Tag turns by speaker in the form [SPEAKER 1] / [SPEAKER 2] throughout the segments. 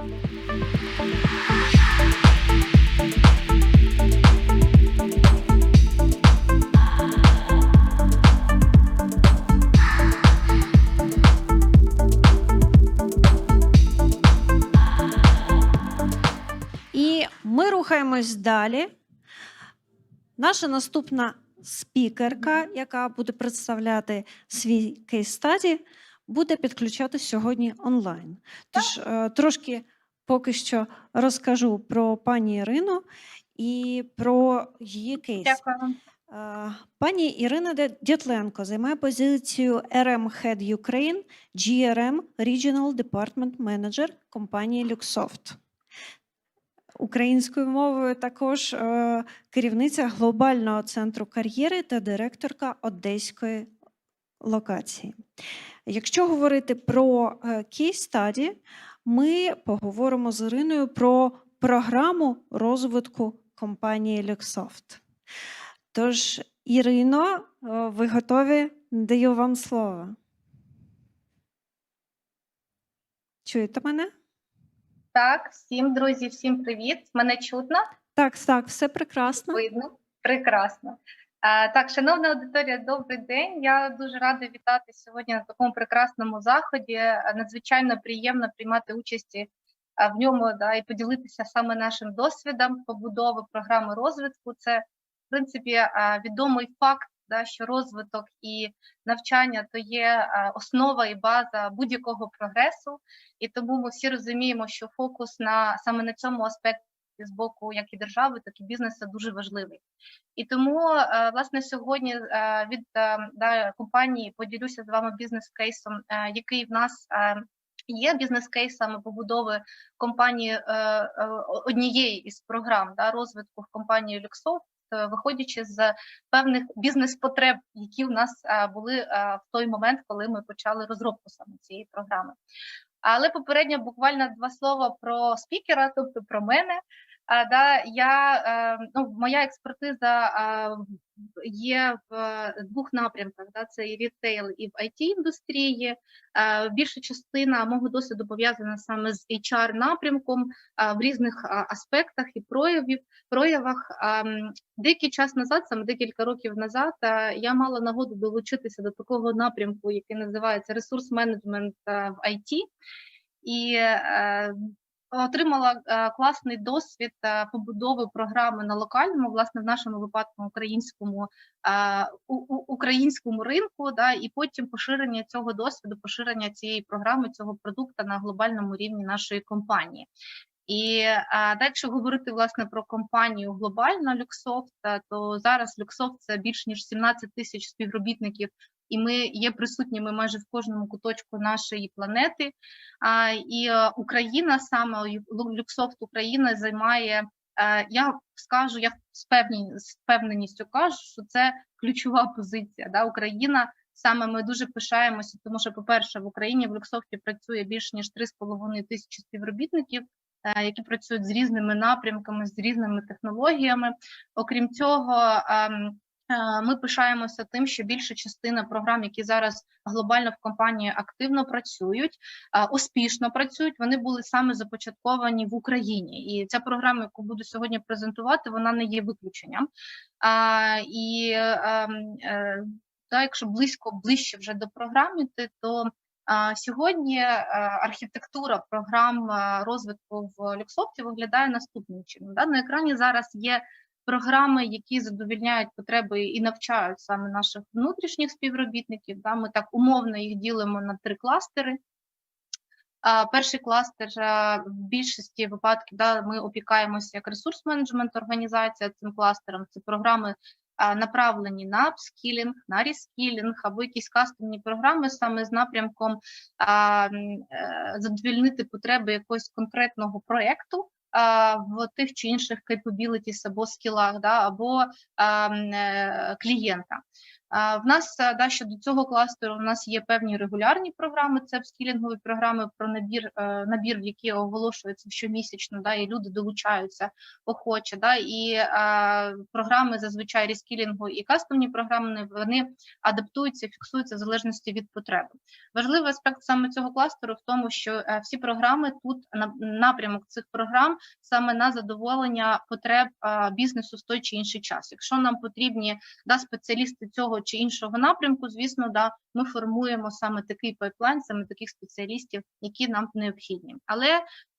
[SPEAKER 1] І ми рухаємось далі. Наша наступна спікерка, яка буде представляти свій кейс-стаді, буде підключатись сьогодні онлайн. Тож е, трошки поки що розкажу про пані Ірину і про її кейс.
[SPEAKER 2] Дякую.
[SPEAKER 1] Е, Пані Ірина Дятленко займає позицію RM Head Ukraine, GRM Regional Department Manager компанії Luxoft. Українською мовою також е, керівниця глобального центру кар'єри та директорка одеської локації. Якщо говорити про кейс study, ми поговоримо з Іриною про програму розвитку компанії Luxoft. Тож, Ірино, е, ви готові? Даю вам слово. Чуєте мене?
[SPEAKER 2] Так, всім друзі, всім привіт. Мене чутно,
[SPEAKER 1] Так, так, все прекрасно.
[SPEAKER 2] видно. Прекрасно. Так, шановна аудиторія, добрий день. Я дуже рада вітати сьогодні на такому прекрасному заході. Надзвичайно приємно приймати участь в ньому да, і поділитися саме нашим досвідом побудови програми розвитку. Це, в принципі, відомий факт, да, що розвиток і навчання то є основа і база будь-якого прогресу. І тому ми всі розуміємо, що фокус на саме на цьому аспекті з боку як і держави, так і бізнесу дуже важливий. І тому е, власне сьогодні е, від е, да, компанії поділюся з вами бізнес-кейсом, який в нас є бізнес-кейсами побудови компанії однієї із програм да, розвитку в компанії е, виходячи з певних бізнес-потреб, які в нас були в той момент, коли ми почали розробку саме цієї програми. Але попередньо буквально два слова про спікера, тобто про мене. А, да, я, е, ну, моя експертиза е, є в е, двох напрямках: да, це і рітейл, і в it індустрії. Е, більша частина мого досвіду пов'язана саме з HR напрямком е, в різних е, аспектах і проявів, проявах. Е, деякий час назад, саме декілька років назад, е, я мала нагоду долучитися до такого напрямку, який називається ресурс менеджмент е, в IT. І е, отримала е, класний досвід е, побудови програми на локальному, власне, в нашому випадку українському е, українському ринку, да, і потім поширення цього досвіду, поширення цієї програми, цього продукту на глобальному рівні нашої компанії. І е, да, якщо говорити власне про компанію глобально е, то зараз Luxoft це більш ніж 17 тисяч співробітників, і ми є присутніми майже в кожному куточку нашої планети. І е, Україна саме Лю- Люксофт Україна займає. е, Я скажу, я з впевненістю кажу, що це ключова позиція. Да? Україна саме ми дуже пишаємося, тому що, по-перше, в Україні в Люксофті працює більш ніж 3,5 тисячі співробітників, е, які працюють з різними напрямками, з різними технологіями. Окрім цього, ем, ми пишаємося тим, що більша частина програм, які зараз глобально в компанії активно працюють, успішно працюють. Вони були саме започатковані в Україні, і ця програма, яку буду сьогодні презентувати, вона не є виключенням. І ем, е, та, якщо близько ближче вже до програми, то сьогодні е, архітектура програм е, розвитку в Люксофті виглядає наступним чином. На екрані зараз є програми, які задовільняють потреби і навчають саме наших внутрішніх співробітників. Да? Ми так умовно їх ділимо на три кластери. Перший кластер е, в більшості випадків да, ми опікаємося як ресурс-менеджмент організація цим кластером. Це програми направлені на апскілінг, на рескілінг або якісь кастомні програми саме з напрямком е, задовільнити потреби якогось конкретного проєкту. В тих чи інших capabilities або скілах, да, або е, клієнта. А, В нас е, да, щодо цього кластеру у нас є певні регулярні програми, це скілінгові програми про набір, е, набір, в які оголошуються щомісячно, да, і люди долучаються охоче. Да, і е, програми зазвичай рескілінгу і кастомні програми вони адаптуються, фіксуються в залежності від потреби. Важливий аспект саме цього кластеру в тому, що всі програми тут на напрямок цих програм саме на задоволення потреб бізнесу в той чи інший час. Якщо нам потрібні да, спеціалісти цього чи іншого напрямку, звісно, да, ми формуємо саме такий пайплайн, саме таких спеціалістів, які нам необхідні. Але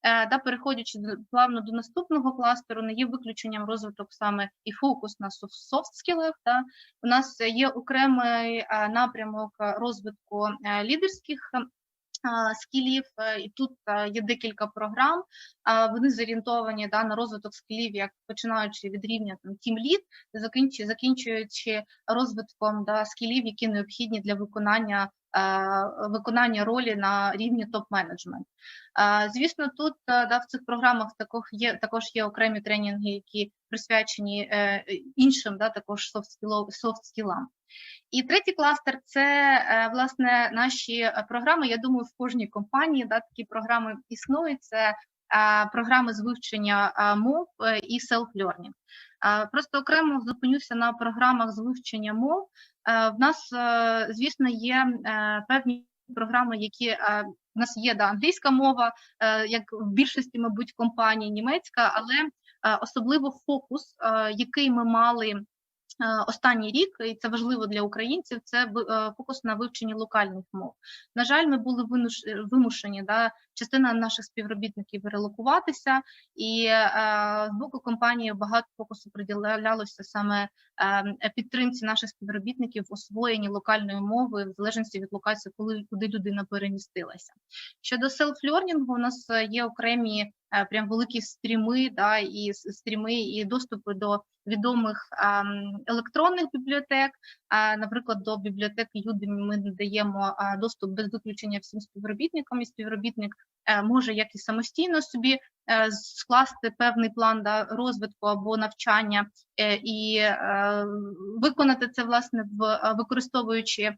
[SPEAKER 2] е, да, переходячи плавно до наступного кластеру, не є виключенням розвиток саме і фокус на софт скілах. Да. У нас є окремий е, напрямок е, розвитку лідерських. Е, Скілів е, і тут е, є декілька програм. Вони зорієнтовані да, на розвиток скілів, як починаючи від рівня там тім літ, закінчуючи, розвитком да, скілів, які необхідні для виконання е, виконання ролі на рівні топ-менеджмент. Е, Звісно, тут е, да, в цих програмах також є також є окремі тренінги, які присвячені е, іншим, да, також софт-скілам. І третій кластер це е, власне наші е, програми. Я думаю, в кожній компанії да, такі програми існують. Це е, програми з вивчення е, мов е, і self-learning. Е, Просто окремо зупинюся на програмах з вивчення мов. Е, В нас, е, звісно, є е, певні програми, які в нас є да, англійська мова, як в більшості, мабуть, компаній німецька, але особливо фокус, який ми мали останній рік, і це важливо для українців, це фокус на вивченні локальних мов. На жаль, ми були вимушені, да, частина наших співробітників релокуватися, і з боку компанії багато фокусу приділялося саме підтримці наших співробітників освоєнні локальної мови в залежності від локації, коли куди людина перемістилася. Щодо селф-лернінгу, у нас е, є окремі е, прям великі стріми, да, і стріми, і доступи до відомих електронних бібліотек. А, Наприклад, до бібліотеки Udemy ми надаємо доступ без виключення всім співробітникам, і співробітник е, може як і самостійно собі е, скласти певний план да, розвитку або навчання е, і е, виконати це власне в е, використовуючи е,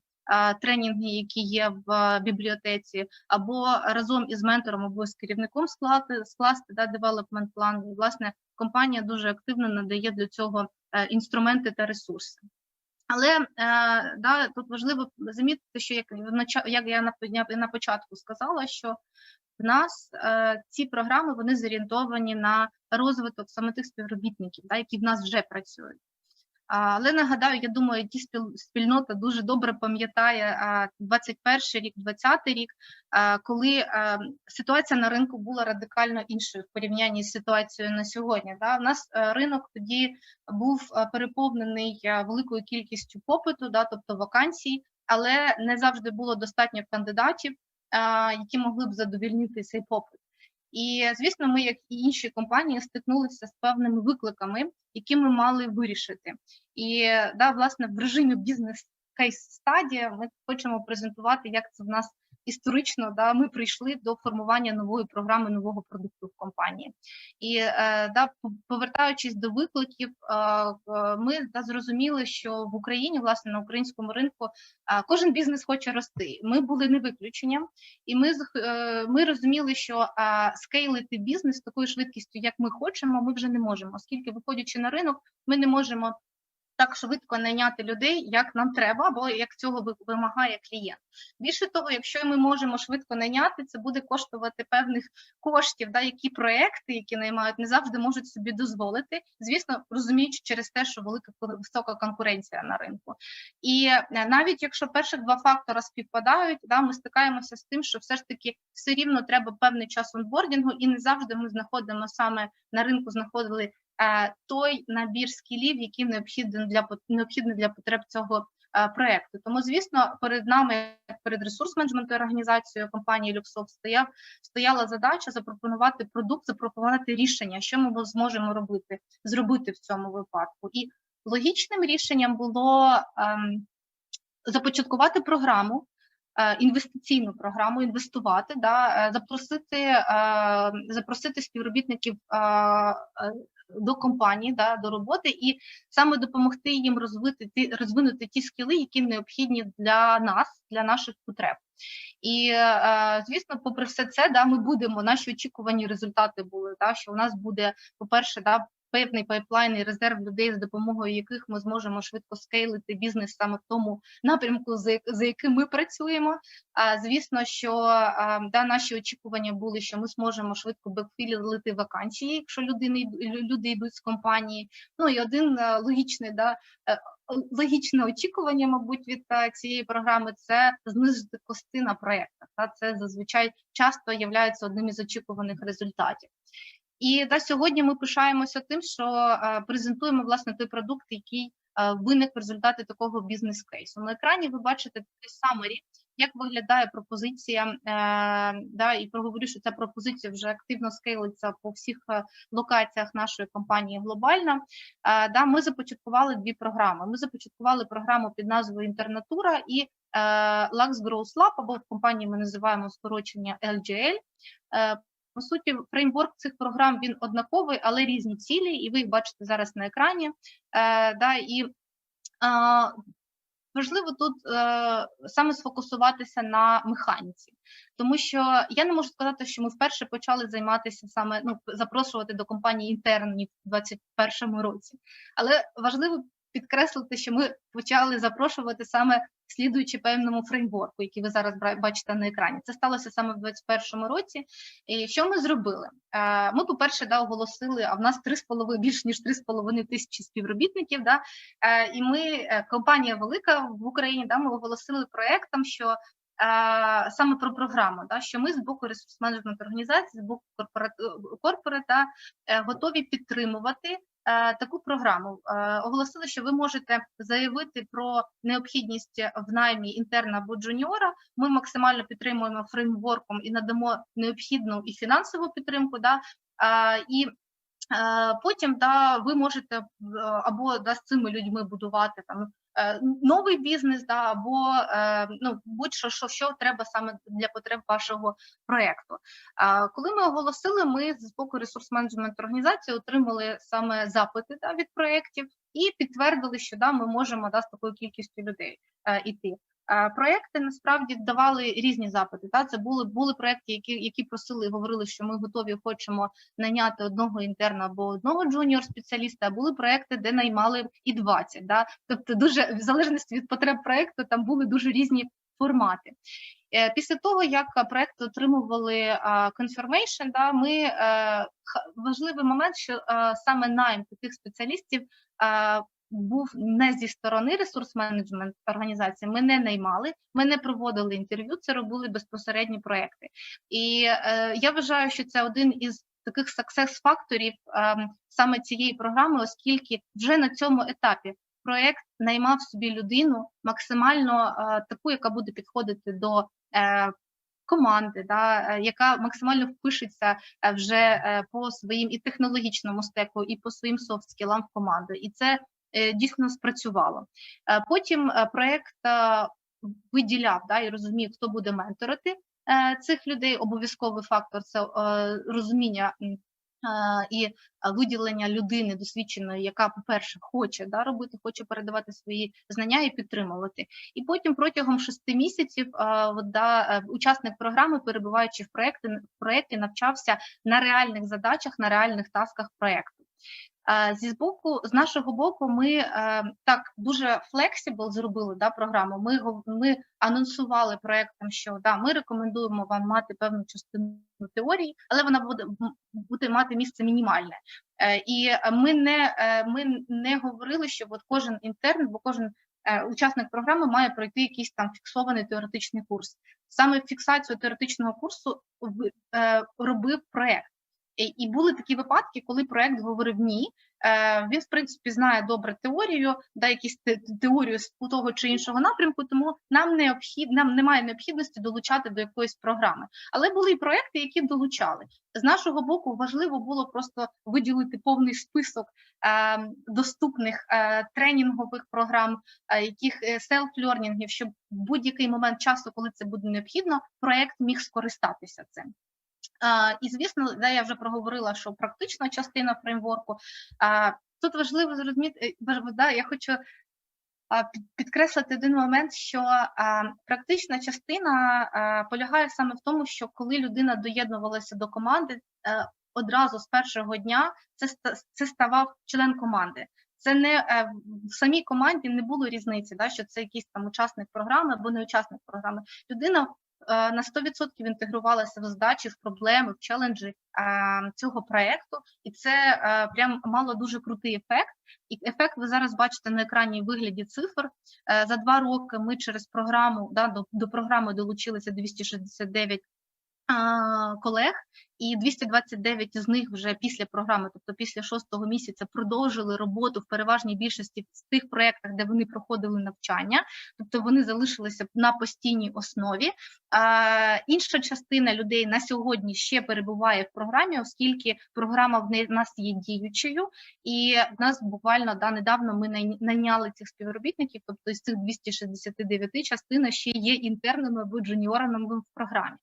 [SPEAKER 2] тренінги, які є в е, бібліотеці, або разом із ментором або з керівником скласти, скласти да, девелопмент план. І, власне, компанія дуже активно надає для цього е, інструменти та ресурси. Але е, да, тут важливо замітити, що як, як я на початку сказала, що в нас е, ці програми вони зорієнтовані на розвиток саме тих співробітників, да, які в нас вже працюють. Але нагадаю, я думаю, ті спіл- спільнота дуже добре пам'ятає а, 21 рік, 20 рік, коли ситуація на ринку була радикально іншою в порівнянні з ситуацією на сьогодні. Да? У нас е, ринок тоді був е, переповнений е, великою кількістю попиту, да, тобто вакансій, але не завжди було достатньо кандидатів, е, які могли б задовільнити цей попит. І звісно, ми, як і інші компанії, стикнулися з певними викликами, які ми мали вирішити. І да, власне, в режимі бізнес кейс стадія ми хочемо презентувати, як це в нас історично да, ми прийшли до формування нової програми нового продукту в компанії. І е, да, повертаючись до викликів, е, ми да, зрозуміли, що в Україні, власне, на українському ринку, е, кожен бізнес хоче рости. Ми були не виключенням, і ми ми розуміли, що скейлити бізнес такою швидкістю, як ми хочемо, ми вже не можемо, оскільки, виходячи на ринок, ми не можемо так швидко найняти людей, як нам треба, або як цього ви- вимагає клієнт. Більше того, якщо ми можемо швидко найняти, це буде коштувати певних коштів, да, які проекти, які наймають, не завжди можуть собі дозволити. Звісно, розуміючи через те, що велика висока конкуренція на ринку. І е, навіть якщо перших два фактора співпадають, да, ми стикаємося з тим, що все ж таки все рівно треба певний час онбордінгу, і не завжди ми знаходимо саме на ринку, знаходили той набір скілів, який необхідний для необхідний для потреб цього е, проекту. Тому, звісно, перед нами, як перед ресурс менеджменту організацією компанії Люксофт, стояв стояла задача запропонувати продукт, запропонувати рішення, що ми зможемо робити, зробити в цьому випадку. І логічним рішенням було ем, започаткувати програму. е, Інвестиційну програму інвестувати, да, е, запросити, е, запросити співробітників е, е, до компанії, да, до роботи, і саме допомогти їм розвити ті, розвинути ті скіли, які необхідні для нас, для наших потреб. І е, звісно, попри все це, да, ми будемо наші очікувані результати були. Да, що у нас буде, по-перше, да, певний пайплайн і резерв людей, за допомогою яких ми зможемо швидко скейлити бізнес саме в тому напрямку, за, яким ми працюємо. А звісно, що да, наші очікування були, що ми зможемо швидко бекфілити вакансії, якщо люди не люди йдуть з компанії. Ну і один е, логічний да. е, Логічне очікування, мабуть, від е, цієї програми це знизити кости на проєктах. Та це зазвичай часто є одним із очікуваних результатів. І да, сьогодні ми пишаємося тим, що е, презентуємо власне той продукт, який е, виник в результаті такого бізнес-кейсу. На екрані ви бачите такий summary, як виглядає пропозиція. Е, да, і проговорю, що ця пропозиція вже активно скейлиться по всіх локаціях нашої компанії глобально. Да, ми започаткували дві програми. Ми започаткували програму під назвою Інтернатура і Lux Growth Lab, або в компанії ми називаємо скорочення LGL. По суті, фреймворк цих програм він однаковий, але різні цілі, і ви їх бачите зараз на екрані. Е, да, і е, важливо тут е, саме сфокусуватися на механіці, тому що я не можу сказати, що ми вперше почали займатися саме ну, запрошувати до компанії інтернів у 2021 році, але важливо підкреслити, що ми почали запрошувати саме слідуючи певному фреймворку, який ви зараз бачите на екрані. Це сталося саме в 2021 році. І що ми зробили? Е, Ми, по-перше, да, оголосили, а в нас 3,5, більш ніж 3,5 тисячі співробітників. Да, е, і ми, е, компанія велика в Україні, да, ми оголосили проектом, що саме про програму, да, що ми з боку ресурс менеджмент організації, з боку корпорат, корпората е, готові підтримувати таку програму. Е, Оголосили, що ви можете заявити про необхідність в наймі інтерна або джуніора. Ми максимально підтримуємо фреймворком і надамо необхідну і фінансову підтримку. Да, е, і Е, Потім да, ви можете е, або да, з цими людьми будувати там е, новий бізнес, да, або е, ну, будь-що, що, що треба саме для потреб вашого проєкту. Коли ми оголосили, ми з боку ресурс менеджмент організації отримали саме запити да, від проєктів і підтвердили, що да, ми можемо да, з такою кількістю людей е, іти. Е, Проекти насправді давали різні запити. Та це були були проекти, які які просили говорили, що ми готові хочемо найняти одного інтерна або одного джуніор спеціаліста. А були проекти, де наймали і 20. Да? Тобто, дуже в залежності від потреб проекту там були дуже різні формати. Е, Після того, як проекти отримували confirmation, да, ми е, важливий момент, що е, саме найм таких спеціалістів е, був не зі сторони ресурс менеджмент організації. Ми не наймали, ми не проводили інтерв'ю. Це робили безпосередні проекти. І е, я вважаю, що це один із таких success факторів е, саме цієї програми, оскільки вже на цьому етапі проект наймав собі людину максимально е, таку, яка буде підходити до е, команди, да, е, яка максимально впишеться е, вже е, по своїм і технологічному стеку, і по своїм софт-скілам в команду. І це дійсно спрацювало. Е, Потім е, проект е, виділяв да, і розумів, хто буде менторити е, цих людей. Обов'язковий фактор це е, розуміння е, і е, виділення людини досвідченої, яка, по-перше, хоче да, робити, хоче передавати свої знання і підтримувати. І потім протягом шести місяців е, да, е, учасник програми, перебуваючи в проєкті, в проєкті, навчався на реальних задачах, на реальних тасках проєкту. Е, Зі боку, з нашого боку, ми е, так дуже flexible зробили да, програму. Ми ми анонсували проектом, що да, ми рекомендуємо вам мати певну частину теорії, але вона буде буде мати місце мінімальне. Е, І ми не ми не говорили, що от кожен інтерн, бо кожен учасник програми має пройти якийсь там фіксований теоретичний курс. Саме фіксацію теоретичного курсу робив проект. І, були такі випадки, коли проект говорив ні. Е, він, в принципі, знає добре теорію, да, якісь теорію з того чи іншого напрямку, тому нам необхід, нам немає необхідності долучати до якоїсь програми. Але були і проекти, які долучали. З нашого боку важливо було просто виділити повний список е, доступних е, тренінгових програм, е, яких е, селф-лернінгів, щоб в будь-який момент часу, коли це буде необхідно, проект міг скористатися цим. І звісно, де я вже проговорила, що практична частина фреймворку. Тут важливо зрозуміти, е, да, я хочу підкреслити один момент, що практична частина полягає саме в тому, що коли людина доєднувалася до команди, е, одразу з першого дня це ставав член команди. Це не е, в самій команді не було різниці, да, що це якийсь там учасник програми або не учасник програми. Людина на 100% інтегрувалася в задачі, в проблеми, в челенджі е, цього проекту, і це е, прям мало дуже крутий ефект. І ефект ви зараз бачите на екрані в вигляді цифр. Е, За два роки ми через програму да, до, до програми долучилися 269 а, колег, і 229 з них вже після програми, тобто після шостого місяця, продовжили роботу в переважній більшості в тих проєктах, де вони проходили навчання, тобто вони залишилися на постійній основі. А, інша частина людей на сьогодні ще перебуває в програмі, оскільки програма в нас є діючою, і в нас буквально да, недавно ми най- найняли цих співробітників, тобто із цих 269 частина ще є інтернами або джуніорами в програмі.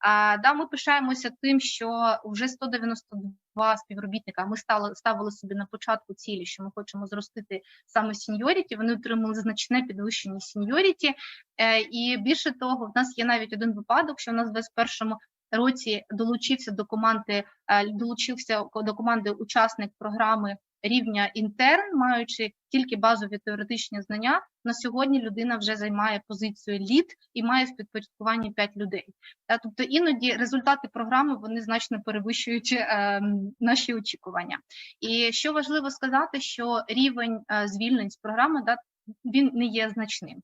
[SPEAKER 2] А, да, ми пишаємося тим, що вже 192 співробітника. Ми стали ставили собі на початку цілі, що ми хочемо зростити саме сеньоріті. Вони отримали значне підвищення сеньоріті. Е, і більше того, в нас є навіть один випадок, що в нас в 21 році долучився до команди, е, долучився до команди учасник програми рівня інтерн, маючи тільки базові теоретичні знання. На сьогодні людина вже займає позицію лід і має в підпорядкуванні 5 людей. Тобто іноді результати програми вони значно перевищують е, наші очікування. І що важливо сказати, що рівень е, звільнень з програми да, він не є значним.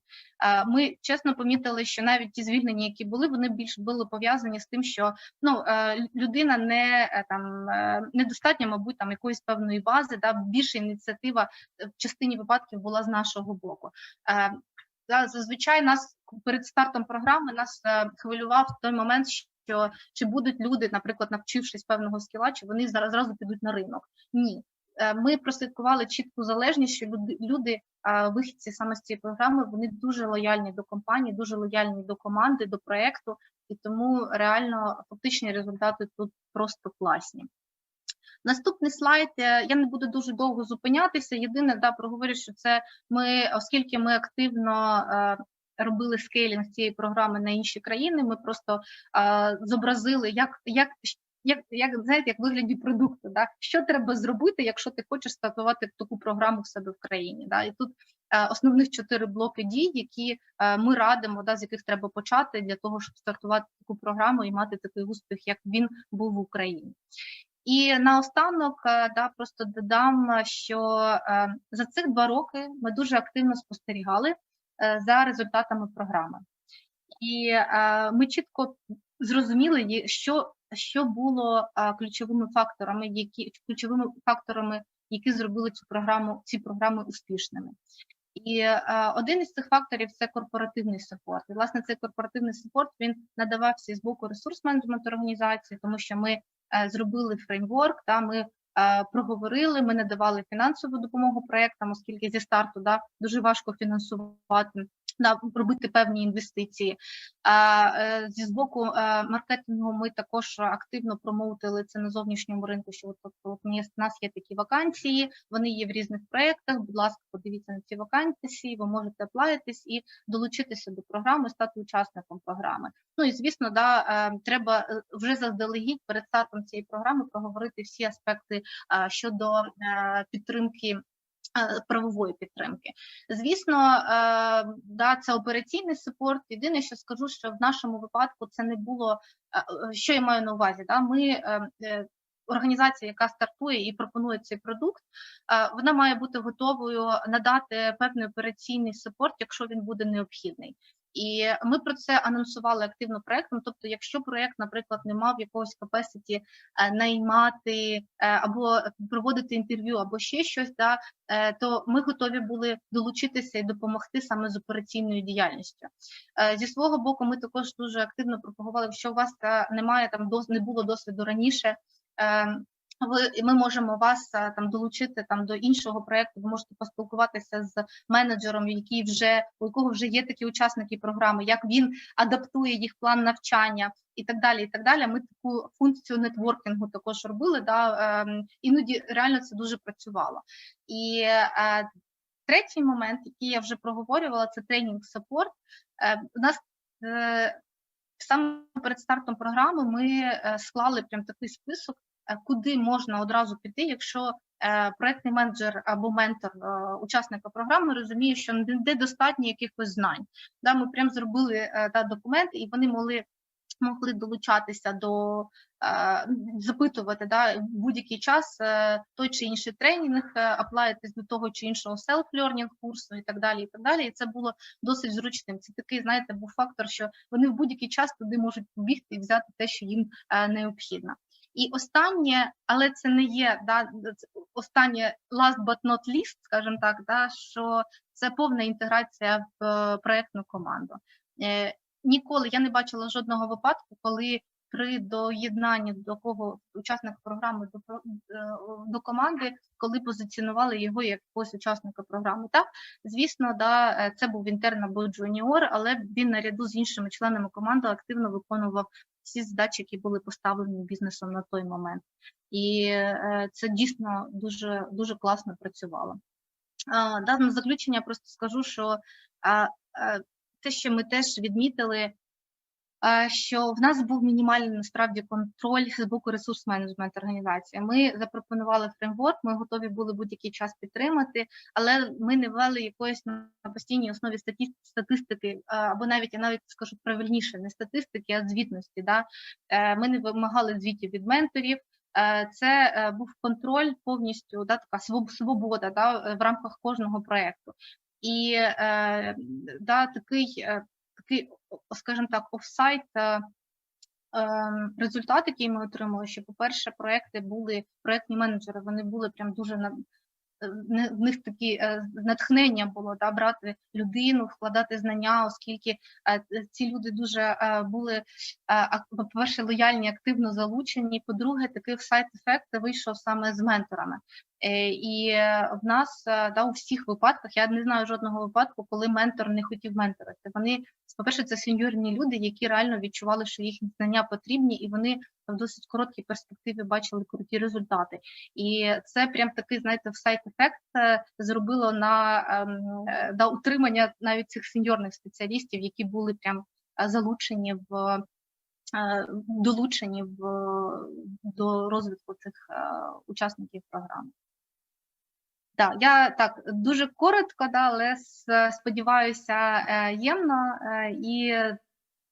[SPEAKER 2] Ми чесно помітили, що навіть ті звільнення, які були, вони більш були пов'язані з тим, що ну е, людина не е, там е, недостатньо, мабуть, там якоїсь певної бази, да більша ініціатива в частині випадків була з нашого боку. Зазвичай нас перед стартом програми нас хвилював той момент, що чи будуть люди, наприклад, навчившись певного скіла, чи вони зараз зразу підуть на ринок. Ні. Е, Ми прослідкували чітку залежність, що люди, вихідці саме з цієї програми, вони дуже лояльні до компанії, дуже лояльні до команди, до проекту, і тому реально фактичні результати тут просто класні. Наступний слайд. е, Я не буду дуже довго зупинятися. Єдине, да, проговорю, що це ми, оскільки ми активно е, робили скейлінг цієї програми на інші країни, ми просто зобразили, як, як, як, як знаєте, як вигляді продукту, да? що треба зробити, якщо ти хочеш стартувати таку програму в себе в країні. Да? І тут е, основних чотири блоки дій, які е, ми радимо, да, з яких треба почати для того, щоб стартувати таку програму і мати такий успіх, як він був в Україні. І наостанок е, да, просто додам, що е, за цих два роки ми дуже активно спостерігали е, за результатами програми. І ми чітко зрозуміли, що, що було ключовими факторами, які ключовими факторами, які зробили цю програму, ці програми успішними. І один із цих факторів це корпоративний супорт. І власне цей корпоративний супорт він надавався з боку ресурс менеджменту організації, тому що ми е, зробили фреймворк, та ми е, проговорили, ми надавали фінансову допомогу проектам, оскільки зі старту да, дуже важко фінансувати. Да, робити певні інвестиції. А е, зі з боку е, маркетингу ми також активно промоутили це на зовнішньому ринку. Що от, тобто, в нас є такі вакансії, вони є в різних проєктах. Будь ласка, подивіться на ці вакансії, ви можете аплаїтись і долучитися до програми, стати учасником програми. Ну і звісно, да, е, треба вже заздалегідь перед стартом цієї програми проговорити всі аспекти щодо підтримки. Е, Правової підтримки, звісно, е, да, це операційний супорт. Єдине, що скажу, що в нашому випадку це не було. е, Що я маю на увазі? Да? Ми організація, яка стартує і пропонує цей продукт, вона має бути готовою надати певний операційний супорт, якщо він буде необхідний. І ми про це анонсували активно проектом. Тобто, якщо проект, наприклад, не мав якогось е, наймати е, або проводити інтерв'ю, або ще щось, да, е, то ми готові були долучитися і допомогти саме з операційною діяльністю. Е, Зі свого боку, ми також дуже активно пропагували, якщо у вас немає там не було досвіду раніше. Ви ми можемо вас е, там долучити там до іншого проекту. Ви можете поспілкуватися з менеджером, який вже у якого вже є такі учасники програми, як він адаптує їх план навчання і так далі. І так далі. Ми таку функцію нетворкінгу також робили. Да, ем, іноді реально це дуже працювало. І е, третій момент, який я вже проговорювала, це тренінг саппорт. Е, у нас саме перед стартом програми ми склали прям такий список куди можна одразу піти, якщо е, проектний менеджер або ментор е, учасника програми розуміє, що недостатньо якихось знань. Да, ми прям зробили е, да, документи, і вони могли могли долучатися до е, запитувати да, будь-який час е, той чи інший тренінг, е, аплаїтись до того чи іншого self-learning курсу і так далі. І так далі. І це було досить зручним. Це такий, знаєте, був фактор, що вони в будь-який час туди можуть побігти і взяти те, що їм е, необхідно. І останнє, але це не є да, останнє last but not least, скажімо так, да, що це повна інтеграція в е, проектну команду. Е, Ніколи я не бачила жодного випадку, коли при доєднанні до кого учасника програми до е, до команди, коли позиціонували його як якогось учасника програми. Так, звісно, да, е, це був інтерн або джуніор, але він наряду з іншими членами команди активно виконував всі задачі, які були поставлені бізнесом на той момент. І е, це дійсно дуже дуже класно працювало. Да, на заключення просто скажу, що те, що ми теж відмітили, що в нас був мінімальний насправді контроль з боку ресурс менеджмент організації. Ми запропонували фреймворк, ми готові були будь-який час підтримати, але ми не ввели якоїсь на постійній основі статистики, або навіть я навіть скажу правильніше, не статистики, а звітності. Да? Е, Ми не вимагали звітів від менторів. Е, Це е, був контроль повністю, да, така свобода да, е, в рамках кожного проєкту. І е, да, такий, е, такий, скажімо так, офсайт е, ем, результат, який ми отримали, що, по-перше, проекти були, проектні менеджери, вони були прям дуже на е, в них такі е, натхнення було да, брати людину, вкладати знання, оскільки е, ці люди дуже е, були, е, по-перше, лояльні, активно залучені. По-друге, такий сайт-ефект вийшов саме з менторами. Е, І е, в нас е, да, у всіх випадках, я не знаю жодного випадку, коли ментор не хотів менторити. Вони, по-перше, це сеньорні люди, які реально відчували, що їхні знання потрібні, і вони в досить короткій перспективі бачили круті результати. І це прям такий, знаєте, сайт-ефект е, зробило на ем, е, утримання навіть цих сеньорних спеціалістів, які були прям е, залучені в долучені в до розвитку цих учасників програми. Так, я так дуже коротко, да, але сподіваюся, е, ємно е, і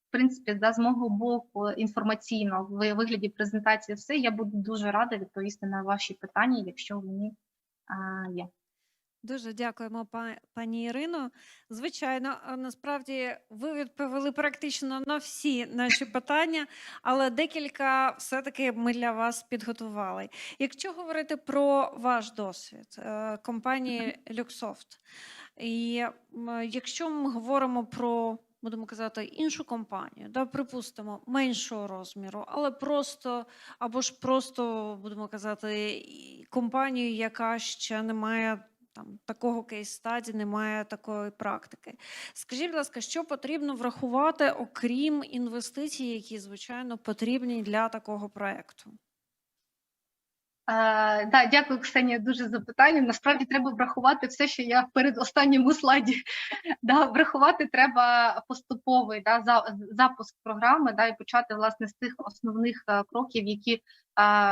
[SPEAKER 2] в принципі, да, з мого боку інформаційно в вигляді презентації все. Я буду дуже рада відповісти на ваші питання, якщо вони е, є.
[SPEAKER 1] Дуже дякуємо, па- пані Ірино. Звичайно, насправді ви відповіли практично на всі наші питання, але декілька все-таки ми для вас підготували. Якщо говорити про ваш досвід е, компанії Luxoft, і якщо ми говоримо про будемо казати, іншу компанію, да, припустимо, меншого розміру, але просто або ж просто будемо казати, компанію, яка ще не має там такого кейс-стаді, немає такої практики. Скажіть, будь ласка, що потрібно врахувати, окрім інвестицій, які звичайно потрібні для такого проекту?
[SPEAKER 2] Е, да, дякую, Ксенія, дуже за питання. Насправді треба врахувати все, що я перед останньому слайді. Да, врахувати треба поступовий да, за- запуск програми, да, і почати власне з тих основних е, кроків, які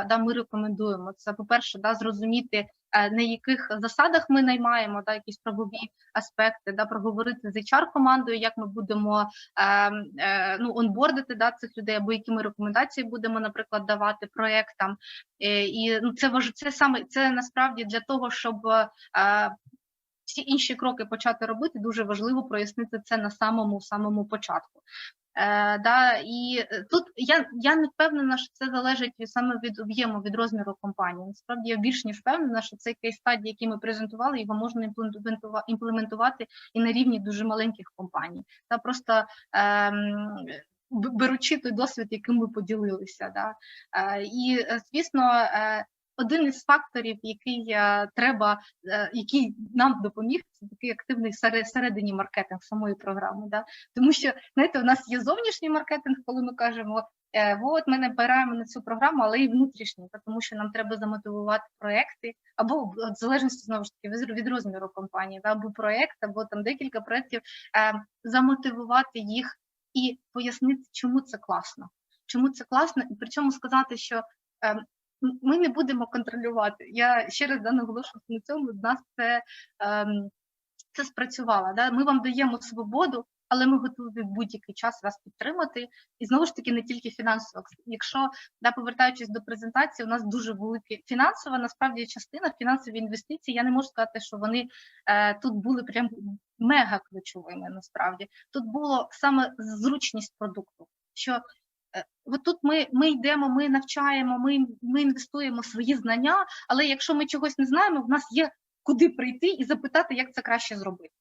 [SPEAKER 2] да, ми рекомендуємо. Це, по-перше, да, зрозуміти, е, на яких засадах ми наймаємо, да, якісь правові аспекти, да, проговорити з HR-командою, як ми будемо е, е, ну, онбордити да, цих людей, або які ми рекомендації будемо, наприклад, давати проектам. Е, І ну, це важ... це саме це насправді для того, щоб е, всі інші кроки почати робити, дуже важливо прояснити це на самому самому початку. Е, да, і е, тут я, я не впевнена, що це залежить саме від об'єму, від розміру компанії. Насправді я більш ніж впевнена, що цей кейс стадії, який ми презентували, його можна імплементувати і на рівні дуже маленьких компаній. Та просто б- беручи той досвід, яким ми поділилися. Да. Е, І, е, звісно, е, один із факторів, який е, треба, е, який нам допоміг, це такий активний сере- всередині маркетинг самої програми. Да? Тому що знаєте, у нас є зовнішній маркетинг, коли ми кажемо, е, от ми набираємо на цю програму, але і внутрішній, та тому що нам треба замотивувати проекти, або в залежності знову ж таки від, розміру компанії, або проект, або там декілька проєктів, замотивувати їх і пояснити, чому це класно. Чому це класно, і при цьому сказати, що е, м- ми не будемо контролювати. Я ще раз да, наголошую на цьому. В нас це, ем, це спрацювало. Да? Ми вам даємо свободу, але ми готові в будь-який час вас підтримати. І знову ж таки, не тільки фінансово. Якщо да, повертаючись до презентації, у нас дуже велика фінансова насправді частина, фінансові інвестиції. Я не можу сказати, що вони е, тут були прям мега ключовими. Насправді тут було саме зручність продукту. Що От тут ми, ми йдемо, ми навчаємо, ми, ми інвестуємо свої знання, але якщо ми чогось не знаємо, в нас є куди прийти і запитати, як це краще зробити.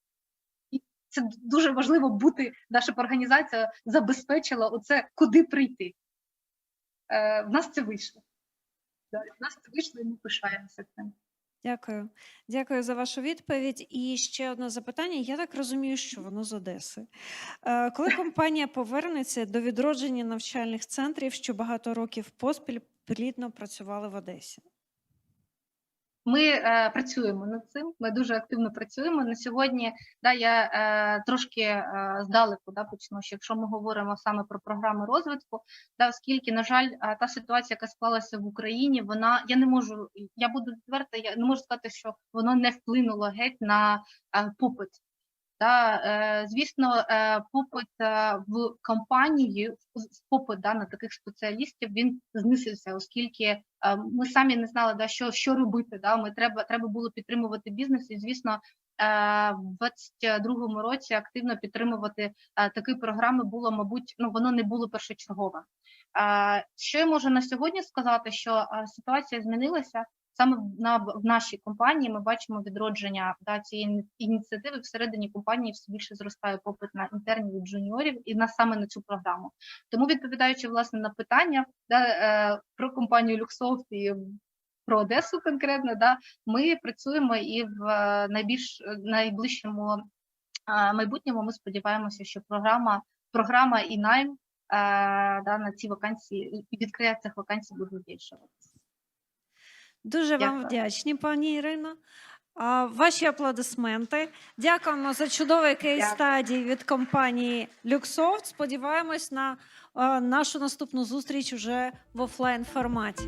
[SPEAKER 2] І це дуже важливо бути, наша організація забезпечила оце куди прийти. Е, в нас це вийшло. В нас це вийшло, і ми пишаємося цим.
[SPEAKER 1] Дякую. Дякую за вашу відповідь. І ще одне запитання. Я так розумію, що воно з Одеси. Е, Коли компанія повернеться до відродження навчальних центрів, що багато років поспіль плідно працювали в Одесі?
[SPEAKER 2] Ми е, працюємо над цим. Ми дуже активно працюємо на сьогодні. Да, я е, трошки е, здалеку да, почну. Що якщо ми говоримо саме про програми розвитку, да, оскільки, на жаль, е, та ситуація, яка склалася в Україні, вона я не можу. Я буду відверта, я не можу сказати, що воно не вплинуло геть на е, попит. Да, е, звісно, е, попит е, в компанії, попит да, на таких спеціалістів він знизився, оскільки ми самі не знали, да, що, що робити. Да, ми треба, треба було підтримувати бізнес, і звісно, в 22-му році активно підтримувати такі програми було, мабуть, ну воно не було першочергове. Що я можу на сьогодні сказати, що ситуація змінилася. Саме на в нашій компанії ми бачимо відродження да, цієї ініціативи всередині компанії все більше зростає попит на інтернів і джуніорів і на саме на цю програму. Тому відповідаючи власне на питання да, е, про компанію Luxoft і про Одесу конкретно, да, ми працюємо і в е, найбільш е, найближчому е, майбутньому. Ми сподіваємося, що програма, програма і найм е, да, на ці вакансії і відкриття цих вакансій буде збільшуватися.
[SPEAKER 1] Дуже вам вдячні, пані Ірино. А, Ваші аплодисменти. Дякуємо за чудовий кейс стадій від компанії Люксофт. Сподіваємось на е, нашу наступну зустріч уже в офлайн форматі.